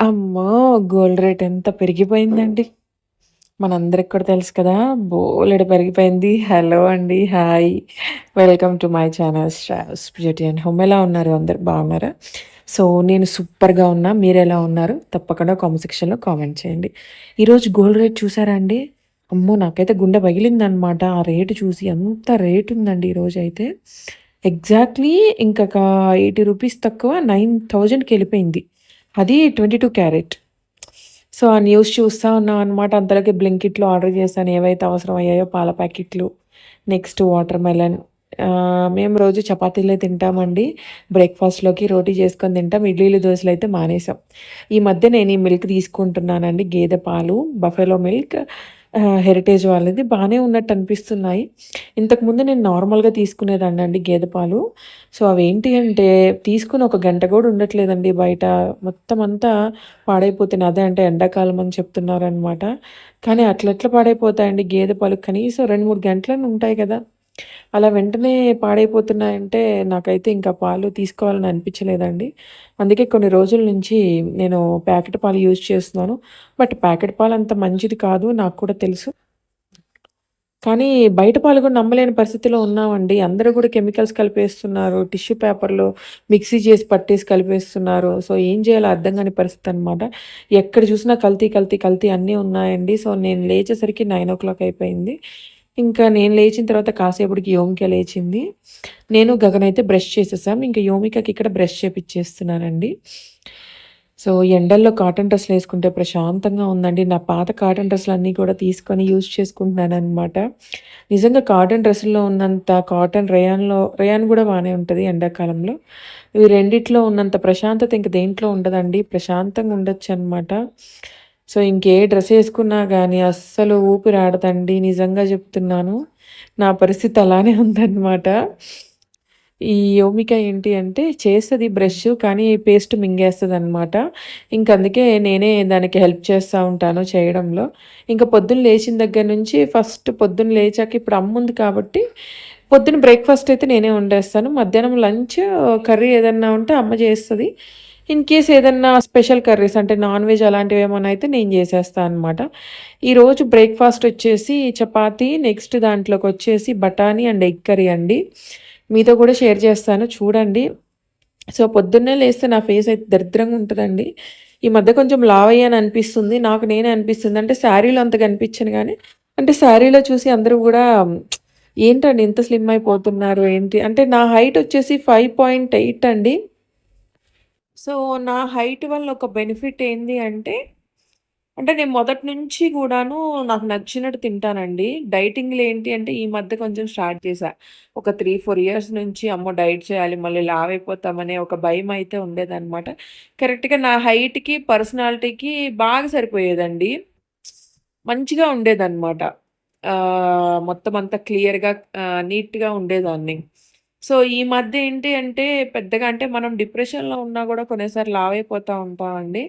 అమ్మో! Gold rate ఎంత పెరిగిపోయిందండి. మనందరికి కూడా తెలుసు కదా! బోలెడు పెరిగిపోయింది. హలో అండి. Hi. Welcome to my channel Sravs beauty and home. ఎలా ఉన్నారు అందరు బాగున్నారా? సో, నేను సూపర్‌గా ఉన్నా. మీరెలా ఉన్నారు? తప్పకుండా కామెంట్ సెక్షన్‌లో కామెంట్ చేయండి. ఈరోజు గోల్డ్ రేట్ చూసారా అండి? అమ్మో! నాకైతే గుండె పగిలిందనమాట. ఆ రేటు చూసి ఎంత రేట్ ఉందండి ఈరోజైతే. ఎగ్జాక్ట్‌లీ ఇంకొక 80 రూపీస్ తక్కువ 9000కి వెళ్ళిపోయింది అది 22 క్యారెట్. సో, ఆ న్యూస్ చూస్తా ఉన్నా అనమాట. అంతలోకి బ్లింకిట్‌లో ఆర్డర్ చేశాను. ఏవైతే అవసరం అయ్యాయో పాల ప్యాకెట్లు, నెక్స్ట్ వాటర్ మెలన్. మేము రోజు చపాతీలే తింటామండి. బ్రేక్‌ఫాస్ట్‌లోకి రోటీ చేసుకొని తింటాం. ఇడ్లీలు, అయితే మానేసాం. ఈ మధ్య నేను ఈ మిల్క్ తీసుకుంటున్నానండి. గేదె పాలు, బఫెలో మిల్క్ హెరిటేజ్ వాళ్ళది. బాగానే ఉన్నట్టు అనిపిస్తున్నాయి. ఇంతకుముందు నేను నార్మల్‌గా తీసుకునేదాన్ని అండి గేదె పాలు. సో, అవేంటి అంటే తీసుకుని ఒక గంట కూడా ఉండట్లేదండి బయట. మొత్తం అంతా పాడైపోతున్నాయి. అదే అంటే ఎండాకాలం అని చెప్తున్నారనమాట. కానీ అట్లెట్లా పాడైపోతాయండి గేదె పాలు? కనీసం రెండు మూడు గంటలను ఉంటాయి కదా! అలా వెంటనే పాడైపోతున్నాయంటే నాకైతే ఇంకా పాలు తీసుకోవాలని అనిపించలేదండి. అందుకే కొన్ని రోజుల నుంచి నేను ప్యాకెట్ పాలు యూజ్ చేస్తున్నాను. బట్ ప్యాకెట్ పాలు అంత మంచిది కాదు నాకు కూడా తెలుసు. కానీ బయట పాలు కూడా నమ్మలేని పరిస్థితిలో ఉన్నామండి. అందరూ కూడా కెమికల్స్ కలిపేస్తున్నారు. టిష్యూ పేపర్‌లో మిక్సీ చేసి పట్టేసి కలిపేస్తున్నారు. సో, ఏం చేయాలో అర్థం కాని పరిస్థితి అనమాట. ఎక్కడ చూసినా కల్తీ, కల్తీ, కల్తీ అన్నీ ఉన్నాయండి. సో, నేను లేచేసరికి 9:00 అయిపోయింది. ఇంకా నేను లేచిన తర్వాత కాసేపటికి యోమిక లేచింది. నేను, గగన్ అయితే బ్రష్ చేసేసాం. ఇంకా యోమికకి ఇక్కడ బ్రష్ చేపిచ్చేస్తున్నానండి. సో, ఎండల్లో కాటన్ డ్రెస్సులేసుకుంటే ప్రశాంతంగా ఉందండి. నా పాత కాటన్ డ్రెస్సులు అన్నీ కూడా తీసుకొని యూజ్ చేసుకుంటున్నాను అనమాట నిజంగా కాటన్ డ్రెస్సుల్లో ఉన్నంత కాటన్ రయాన్లో రయాన్ కూడా బాగానే ఉంటుంది ఎండాకాలంలో. ఇవి రెండిట్లో ఉన్నంత ప్రశాంతత ఇంక దేంట్లో ఉండదండి. ప్రశాంతంగా ఉండొచ్చనమాట. సో, ఇంకే డ్రెస్ వేసుకున్నా కానీ అస్సలు ఊపిరాడదండి. నిజంగా చెప్తున్నాను. నా పరిస్థితి అలానే ఉందన్నమాట ఈ యోమిక ఏంటి అంటే చేస్తుంది బ్రష్ కానీ పేస్ట్ మింగేస్తుంది ఇంక అందుకే నేనే దానికి హెల్ప్ చేస్తూ ఉంటాను చేయడంలో. ఇంకా పొద్దున్న లేచిన దగ్గర నుంచి ఫస్ట్ పొద్దున్న లేచాక ఇప్పుడు అమ్ముంది కాబట్టి పొద్దున బ్రేక్‌ఫాస్ట్ అయితే నేనే వండేస్తాను. మధ్యాహ్నం లంచ్ కర్రీ ఏదన్నా ఉంటే అమ్మ చేస్తుంది ఇన్ కేస్ ఏదన్నా స్పెషల్ కర్రీస్ అంటే నాన్ వెజ్ అలాంటివి ఏమైనా అయితే నేను చేసేస్తాను అనమాట. ఈరోజు బ్రేక్‌ఫాస్ట్ వచ్చేసి చపాతి నెక్స్ట్ దాంట్లోకి వచ్చేసి బఠానీ అండ్ ఎగ్ కర్రీ అండి. మీతో కూడా షేర్ చేస్తాను చూడండి. సో, పొద్దున్నే లేస్తే నా ఫేస్ అయితే దరిద్రంగా ఉంటుందండి ఈ మధ్య కొంచెం లావయ్యాను అనిపిస్తుంది. నాకు నేనే అనిపిస్తుంది. అంటే శారీలో అంత కనిపించను కానీ అంటే శారీలో చూసి అందరూ కూడా ఏంటండి ఇంత స్లిమ్ అయిపోతున్నారు ఏంటి? అంటే నా హైట్ వచ్చేసి 5.8 అండి. సో, నా హైట్ వల్ల ఒక బెనిఫిట్ ఏంది అంటే, అంటే నేను మొదటి నుంచి కూడాను నాకు నచ్చినట్టు తింటానండి. డైటింగ్లు ఏంటి అంటే ఈ మధ్య కొంచెం స్టార్ట్ చేశా. ఒక 3, 4 ఇయర్స్ నుంచి అమ్మో! డైట్ చేయాలి మళ్ళీ లావ్ అయిపోతామనే ఒక భయం అయితే ఉండేదనమాట. కరెక్ట్‌గా నా హైట్‌కి, పర్సనాలిటీకి బాగా సరిపోయేదండి. మంచిగా ఉండేదన్నమాట మొత్తం అంతా క్లియర్‌గా నీట్‌గా ఉండేదాన్ని. సో, ఈ మధ్య ఏంటి అంటే పెద్దగా అంటే మనం డిప్రెషన్‌లో ఉన్నా కూడా కొన్నిసార్లు లావైపోతా ఉంటామండి.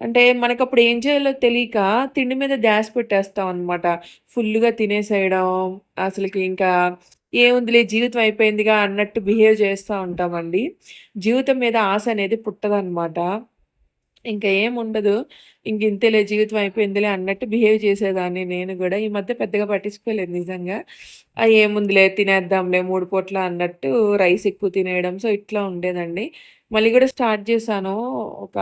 అంటే మనకప్పుడు ఏం చేయాలో తెలియక తిండి మీద ధ్యాస పెట్టేస్తాం అనమాట. ఫుల్లుగా తినేసేయడం, అసలకి ఇంకా ఏముందిలే జీవితం అయిపోయిందిగా అన్నట్టు బిహేవ్ చేస్తా ఉంటామండి. జీవితం మీద ఆశ అనేది పుట్టదనమాట. ఇంక ఉండదు ఇంక ఇంతేలే జీవితం అయిపోయిందిలే అన్నట్టు బిహేవ్ చేసేదాన్ని నేను కూడా ఈ మధ్య పెద్దగా పట్టించుకోలేదు నిజంగా. అవి ఏముందిలే తినేద్దాంలే మూడు పూట్ల అన్నట్టు రైస్ ఎక్కువ తినేయడం. సో, ఇట్లా ఉండేదండి. మళ్ళీ కూడా స్టార్ట్ చేశాను. ఒక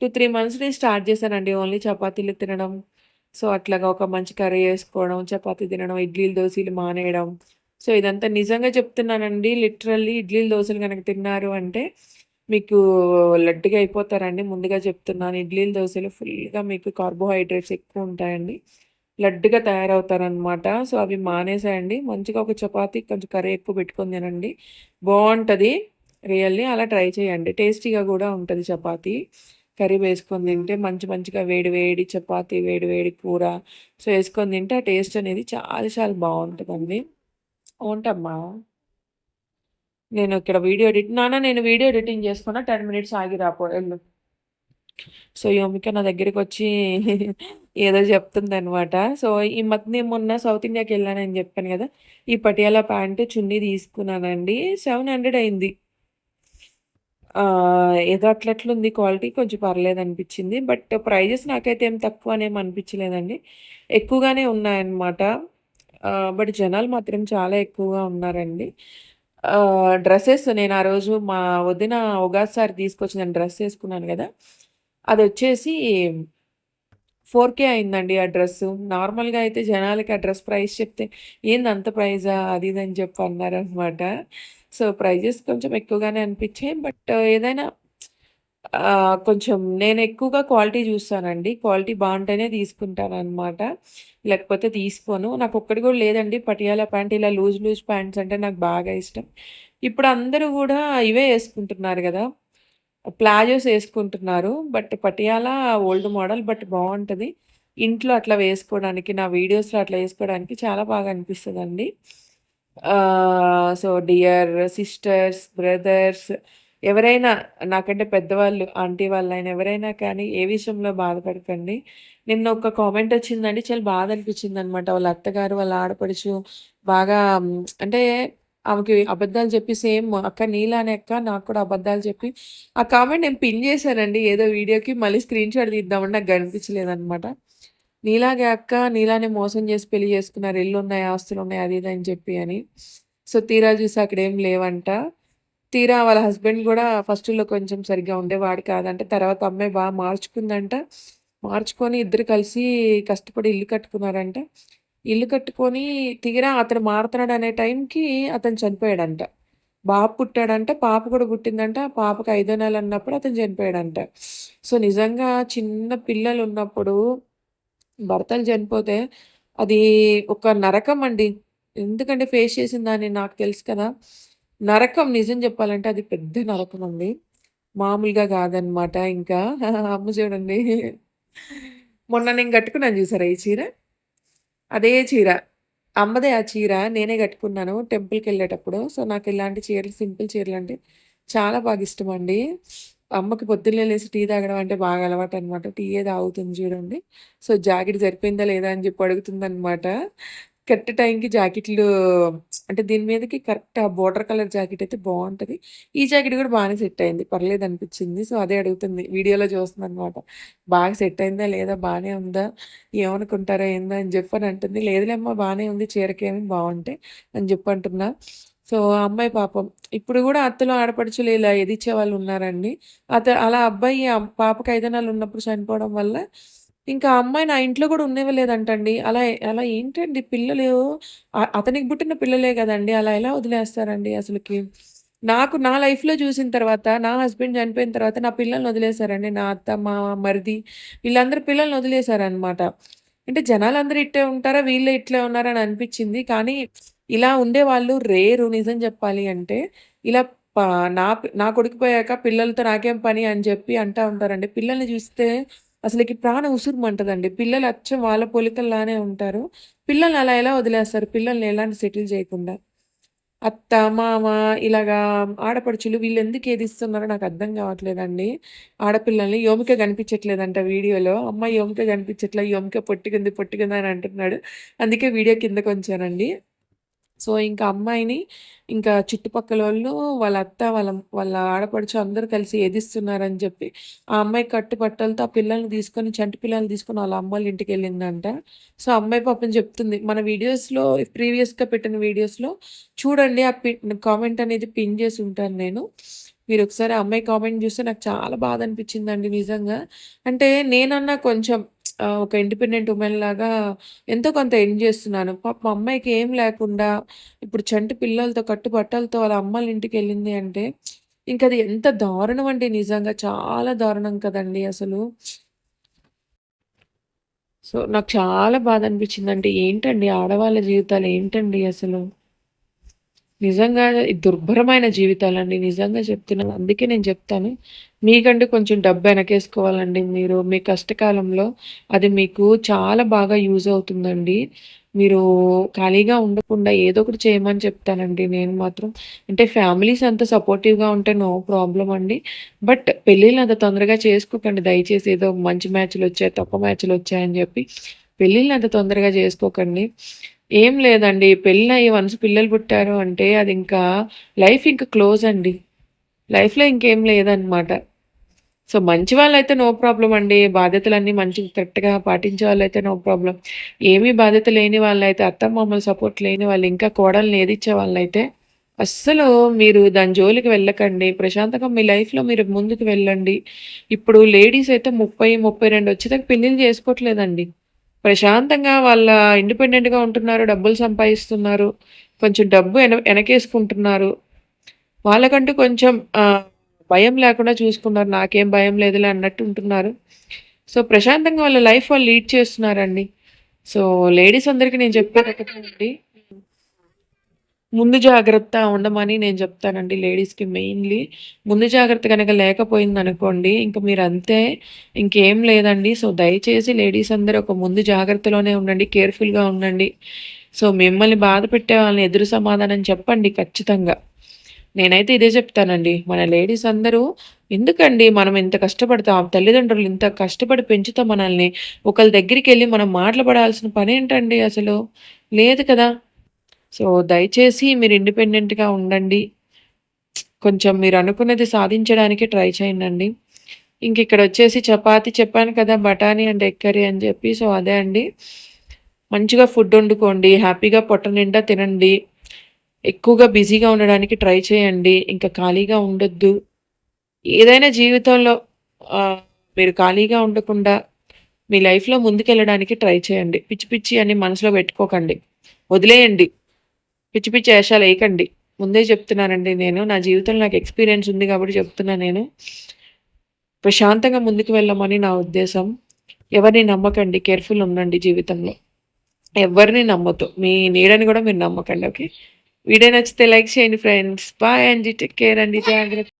2, 3 మంత్స్ నేను స్టార్ట్ చేశానండి. ఓన్లీ చపాతీలు తినడం. సో, అట్లాగా ఒక మంచి కర్రీ వేసుకోవడం చపాతీ తినడం, ఇడ్లీలు, దోశలు మానేయడం. సో, ఇదంతా నిజంగా చెప్తున్నానండి. లిటరల్లీ ఇడ్లీలు, దోశలు కనుక తిన్నారు అంటే మీకు లడ్డుగా అయిపోతారండి. ముందుగా చెప్తున్నాను. ఇడ్లీలు, దోశలు ఫుల్‌గా మీకు కార్బోహైడ్రేట్స్ ఎక్కువ ఉంటాయండి. లడ్డుగా తయారవుతారనమాట. సో, అవి మానేసేయండి. మంచిగా ఒక చపాతి కొంచెం కర్రీ ఎక్కువ పెట్టుకొని తినండి. బాగుంటుంది రియల్లీ అలా ట్రై చేయండి. టేస్టీగా కూడా ఉంటుంది చపాతీ. కర్రీ వేసుకొని తింటే మంచి మంచిగా వేడి వేడి చపాతి వేడి వేడి కూర సో, వేసుకొని తింటే ఆ టేస్ట్ అనేది చాలా చాలా బాగుంటుందండి ఉంటామ్మా నేను ఇక్కడ వీడియో ఎడిట్ నాన్న నేను వీడియో ఎడిటింగ్ చేసుకున్నా 10 మినిట్స్ ఆగి రాపో వెళ్ళు సో, యోమిక నా దగ్గరికి వచ్చి ఏదో చెప్తుంది అనమాట సో, ఈ మధ్య నేను మొన్న సౌత్ ఇండియాకి వెళ్ళానని చెప్పాను కదా ఈ పటియాలా ప్యాంట్, చున్నీ తీసుకున్నానండి. 700 అయింది. ఏదో అట్లట్లుంది క్వాలిటీ కొంచెం పర్లేదు అనిపించింది బట్ ప్రైజెస్ నాకైతే ఏం తక్కువనేమి అనిపించలేదండి ఎక్కువగానే ఉన్నాయన్నమాట. బట్ జనాలు మాత్రం చాలా ఎక్కువగా ఉన్నారండి. డ్రెస్సెస్ నేను ఆ రోజు మా వదిన ఉగాదిసారి తీసుకొచ్చిన డ్రెస్ వేసుకున్నాను కదా అది వచ్చేసి ఫోర్ కే అయిందండి ఆ డ్రెస్సు. నార్మల్‌గా అయితే జనాలకి ఆ డ్రెస్ ప్రైస్ చెప్తే, "ఏంది అంత ప్రైజా?" అది ఇది అని చెప్పి అన్నారనమాట. సో, ప్రైజెస్ కొంచెం ఎక్కువగానే అనిపించాయి బట్ ఏదైనా కొంచెం నేను ఎక్కువగా క్వాలిటీ చూస్తానండి. క్వాలిటీ బాగుంటేనే తీసుకుంటాను అనమాట లేకపోతే తీసుకోను. నాకు ఒక్కటి కూడా లేదండి పటియాలా ప్యాంట్ ఇలా లూజ్ లూజ్ ప్యాంట్స్ అంటే నాకు బాగా ఇష్టం. ఇప్పుడు అందరూ కూడా ఇవే వేసుకుంటున్నారు కదా ప్లాజోస్ వేసుకుంటున్నారు but Patiala old model but బాగుంటుంది ఇంట్లో అట్లా వేసుకోవడానికి, నా వీడియోస్‌లో అట్లా వేసుకోవడానికి చాలా బాగా అనిపిస్తుంది సో, డియర్ సిస్టర్స్, బ్రదర్స్ ఎవరైనా నాకంటే పెద్దవాళ్ళు ఆంటీ వాళ్ళైనా ఎవరైనా కానీ ఏ విషయంలో బాధపడకండి. నిన్న ఒక కామెంట్ వచ్చిందండి. చాలా బాధ అనిపించిందనమాట. వాళ్ళ అత్తగారు, వాళ్ళ ఆడపడుచు బాగా అంటే ఆమెకి అబద్ధాలు చెప్పి సేమ్ "అక్క నీలానే అక్క నాకు కూడా అబద్ధాలు చెప్పి" ఆ కామెంట్ నేను పిన్ చేశానండి ఏదో వీడియోకి. మళ్ళీ స్క్రీన్ షాట్ తీద్దామని నాకు కనిపించలేదనమాట. నీలాగే అక్క, నీలానే మోసం చేసి పెళ్ళి చేసుకున్నారు. ఆస్తులు ఉన్నాయి అది ఇది అని చెప్పి అని. సో, తీరా చూసి అక్కడేం లేవంట. తీరా వాళ్ళ హస్బెండ్ కూడా ఫస్ట్‌లో కొంచెం సరిగ్గా ఉండేవాడు కాదంటే తర్వాత అమ్మాయి బాగా మార్చుకుందంట. మార్చుకొని ఇద్దరు కలిసి కష్టపడి ఇల్లు కట్టుకున్నారంట. ఇల్లు కట్టుకొని తీరా అతను మారుతున్నాడనే టైంకి అతను చనిపోయాడంట. బాబు పుట్టాడంట. పాప కూడా పుట్టిందంట. పాపకి ఐదో నెలలు అన్నప్పుడు అతను చనిపోయాడంట. సో, నిజంగా చిన్న పిల్లలు ఉన్నప్పుడు భర్తలు చనిపోతే అది ఒక నరకం అండి. ఎందుకంటే ఫేస్ చేసిన దాన్ని నాకు తెలుసు కదా! నరకం నిజం చెప్పాలంటే అది పెద్ద నరకం అండి. మామూలుగా కాదనమాట ఇంకా. అమ్మ చూడండి. మొన్న నేను కట్టుకున్నాను చూసారా ఈ చీర? అదే చీర. అమ్మదే ఆ చీర. నేనే కట్టుకున్నాను టెంపుల్కి వెళ్ళేటప్పుడు సో, నాకు ఇలాంటి చీరలు సింపుల్ చీరలు అంటే చాలా బాగా ఇష్టమండి. అమ్మకి పొద్దున్నే లేసి టీ తాగడం అంటే బాగా అలవాటు అనమాట టీయే తాగుతుంది చూడండి. సో, జాకెట్ సరిపోయిందా లేదా అని చెప్పి అడుగుతుందనమాట. కరెక్ట్ టైంకి జాకెట్లు అంటే దీని మీదకి కరెక్ట్ ఆ బోర్డర్ కలర్ జాకెట్ అయితే బాగుంటుంది ఈ జాకెట్ కూడా బాగానే సెట్ అయింది. పర్లేదు అనిపించింది సో, అదే అడుగుతుంది. వీడియోలో చూస్తుంది అనమాట బాగా సెట్ అయిందా లేదా? బాగానే ఉందా? ఏమనుకుంటారా ఏందా అని చెప్పని అంటుంది. లేదులేమ్మా బాగానే ఉంది. చీరకేమి బాగుంటాయి అని చెప్పి అంటున్నా. సో, ఆ అమ్మాయి పాపం ఇప్పుడు కూడా అత్తలు, ఆడపడుచులు ఇలా ఎదిచ్చే వాళ్ళు ఉన్నారండి. అత అలా అబ్బాయి ఆహ్, పాపకి ఉన్నప్పుడు చనిపోవడం వల్ల ఇంకా ఆ అమ్మాయి నా ఇంట్లో కూడా ఉండనివ్వలేదంటండి. అలా అలా ఏంటండి పిల్లలు అ అతనికి పుట్టిన పిల్లలే గదండీ! అలా ఎలా వదిలేస్తారండి అసలకి? నాకు నా లైఫ్‌లో చూసిన తర్వాత నా హస్బెండ్ చనిపోయిన తర్వాత నా పిల్లల్ని వదిలేసారండి. నా అత్త, మామ, మరిది వీళ్ళందరూ పిల్లల్ని వదిలేసారనమాట. అంటే జనాలందరూ ఇట్టే ఉంటారా? వీళ్ళే ఇట్లే ఉన్నారా? అని అనిపిచ్చింది. కానీ ఇలా ఉండేవాళ్ళు రేరు నిజం జెప్పాలి అంటే. ఇలా ప నా నా కొడుకు పోయాక పిల్లలతో నాకేం పని అని జెప్పి అంటా ఉంటారండి. పిల్లల్ని జూస్తే అసలకి ప్రాణం ఉసురుమంటదండి. పిల్లలు అచ్చం వాళ్ళ పోలికల్లానే ఉంటారు. పిల్లల్ని అలా ఎలా వదిలేస్తారు? పిల్లల్ని ఎలాంటి సెటిల్ చేయకుండా అత్త, మామ ఇలాగా ఆడపడుచులు వీళ్ళు ఎందుకు ఏదిస్తున్నారో అర్థం కావట్లేదండి ఆడపిల్లల్ని యోమిక కనిపించట్లేదంట వీడియోలో. అమ్మ యోమిక కనిపించట్లే యోమిక పొట్టిగుంది, పొట్టిగుంది అని అంటున్నాడు. అందుకే వీడియో కిందకు వచ్చానండి సో, ఇంకా అమ్మాయిని ఇంకా చుట్టుపక్కల వాళ్ళు వాళ్ళ అత్త, వాళ్ళ వాళ్ళ ఆడపడుచు అందరూ కలిసి ఏదిస్తున్నారని చెప్పి, ఆ అమ్మాయి కట్టుబట్టలతో ఆ పిల్లల్ని తీసుకొని చంటి పిల్లల్ని తీసుకొని వాళ్ళ అమ్మోళ్ళ ఇంటికెళ్ళిందంట. సో, అమ్మాయి పాపం చెప్తుంది. మన వీడియోస్‌లో ప్రీవియస్‌గా పెట్టిన వీడియోస్‌లో చూడండి ఆ పిన్ కామెంట్ అనేది పిన్ చేసి ఉంటాను నేను. మీరొకసారి ఆ అమ్మాయి కామెంట్ చూస్తే నాకు చాలా బాధ అనిపించిందండి నిజంగా. అంటే నేనన్నా కొంచెం ఒక ఇండిపెండెంట్ ఉమెన్ లాగా ఎంతో కొంత ఎర్న్ చేస్తున్నాను. మా అమ్మాయికి ఏం లేకుండా ఇప్పుడు చంటి పిల్లలతో కట్టుబట్టలతో వాళ్ళ ఇంటికి వెళ్ళింది అంటే ఇంకది ఎంత దారుణం అంటే నిజంగా. చాలా దారుణం కదండీ అసలు. సో, నాకు చాలా బాధ అనిపించింది అంటే ఏంటండి ఆడవాళ్ళ జీవితాలు ఏంటండి అసలు? నిజంగా దుర్భరమైన జీవితాలండి. నిజంగా చెప్తున్నాను. అందుకే నేను చెప్తాను. మీకంటే కొంచెం డబ్బు వెనకేసుకోవాలండి మీరు. మీ కష్టకాలంలో అది మీకు చాలా బాగా యూజ్ అవుతుందండి. మీరు ఖాళీగా ఉండకుండా ఏదో ఒకటి చేయమని చెప్తానండి నేను మాత్రం. అంటే ఫ్యామిలీస్ అంత సపోర్టివ్‌గా ఉంటే నో ప్రాబ్లం అండి. బట్ పెళ్ళిళ్ళు అంత తొందరగా చేసుకోకండి దయచేసి. ఏదో మంచి మ్యాచ్లు వచ్చాయి తక్కువ మ్యాచ్‌లొచ్చాయని చెప్పి పెళ్ళిళ్ళు అంత తొందరగా చేసుకోకండి. ఏం లేదండి. పెళ్ళయ్యి వన్స్ పిల్లలు పుట్టారు అంటే అది ఇంకా లైఫ్ ఇంకా క్లోజ్ అండి. లైఫ్‌లో ఇంకేం లేదనమాట. సో, మంచి వాళ్ళైతే నో ప్రాబ్లం అండి. బాధ్యతలన్నీ మంచిగా కరెక్ట్‌గా పాటించే వాళ్ళైతే నో ప్రాబ్లం ఏమీ బాధ్యత లేని వాళ్ళైతే అత్తమామల సపోర్ట్ లేని వాళ్ళు ఇంకా కోడల్ని ఏదిచ్చే వాళ్ళైతే అస్సలు మీరు దాని జోలికి వెళ్ళకండి. ప్రశాంతంగా మీ లైఫ్‌లో మీరు ముందుకు వెళ్ళండి. ఇప్పుడు లేడీస్ అయితే 30, 32 వచ్చేదాకా పెళ్ళిళ్ళు చేసుకోవట్లేదండి. ప్రశాంతంగా వాళ్ళ ఇండిపెండెంట్‌గా ఉంటున్నారు. డబ్బులు సంపాదిస్తున్నారు. కొంచెం డబ్బు ఎన ఎనకేసుకుంటున్నారు. వాళ్ళకంటూ కొంచెం భయం లేకుండా చూసుకున్నారు. నాకేం భయం లేదులే అన్నట్టు ఉంటున్నారు. సో, ప్రశాంతంగా వాళ్ళ లైఫ్ వాళ్ళు లీడ్ చేస్తున్నారండి. సో, లేడీస్ అందరికి నేను చెప్పేది అండి. ముందు జాగ్రత్త ఉండమని నేను చెప్తానండి లేడీస్‌కి మెయిన్‌లీ. ముందు జాగ్రత్త గనక లేకపోయిందనుకోండి, ఇంక మీరంతే. ఇంకేం లేదండి. సో, దయచేసి లేడీస్ అందరూ ఒక ముందు జాగ్రత్తలోనే ఉండండి. కేర్‌ఫుల్‌గా ఉండండి. సో, మిమ్మల్ని బాధ పెట్టే వాళ్ళని ఎదురు సమాధానం చెప్పండి ఖచ్చితంగా. నేనైతే ఇదే చెప్తానండి. మన లేడీస్ అందరూ ఎందుకండి మనం ఇంత కష్టపడతాం. తల్లిదండ్రులు ఇంత కష్టపడి పెంచుతాం మనల్ని. ఒకళ్ళ దగ్గరికెళ్ళి మనం మాట్లాడాల్సిన పని ఏంటండి అసలు? లేదు కదా! సో, దయచేసి మీరు ఇండిపెండెంట్‌గా ఉండండి. కొంచెం మీరు అనుకున్నది సాధించడానికి ట్రై చేయండండి. వచ్చేసి చపాతి చెప్పాను కదా! బఠానీ అండ్ ఎగ్ కర్రీ అని చెప్పి. సో, అదే అండి. మంచిగా ఫుడ్ వండుకోండి. హ్యాపీగా పొట్ట నిండా తినండి. ఎక్కువగా బిజీగా ఉండడానికి ట్రై చేయండి. ఇంకా ఖాళీగా ఉండొద్దు. ఏదైనా జీవితంలో మీరు ఖాళీగా ఉండకుండా మీ లైఫ్‌లో ముందుకెళ్ళడానికి ట్రై చేయండి. పిచ్చి పిచ్చి అని మనసులో పెట్టుకోకండి. వదిలేయండి. పిచ్చి పిచ్చి ఏషాలేయకండి. ముందే చెప్తున్నానండి నేను. నా జీవితంలో నాకు ఎక్స్‌పీరియన్స్ ఉంది కాబట్టి చెప్తున్నా నేను. ప్రశాంతంగా ముందుకు వెళ్ళమని నా ఉద్దేశం. ఎవరిని నమ్మకండి. కేర్‌ఫుల్ ఉండండి జీవితంలో. ఎవ్వరిని నమ్మొద్దు. మీ నీడని కూడా మీరు నమ్మకండి. ఓకే. వీడియో నచ్చితే లైక్ చేయండి ఫ్రెండ్స్. బాయ్ అండి. టేక్ కేర్ అండి. జాగ్రత్త.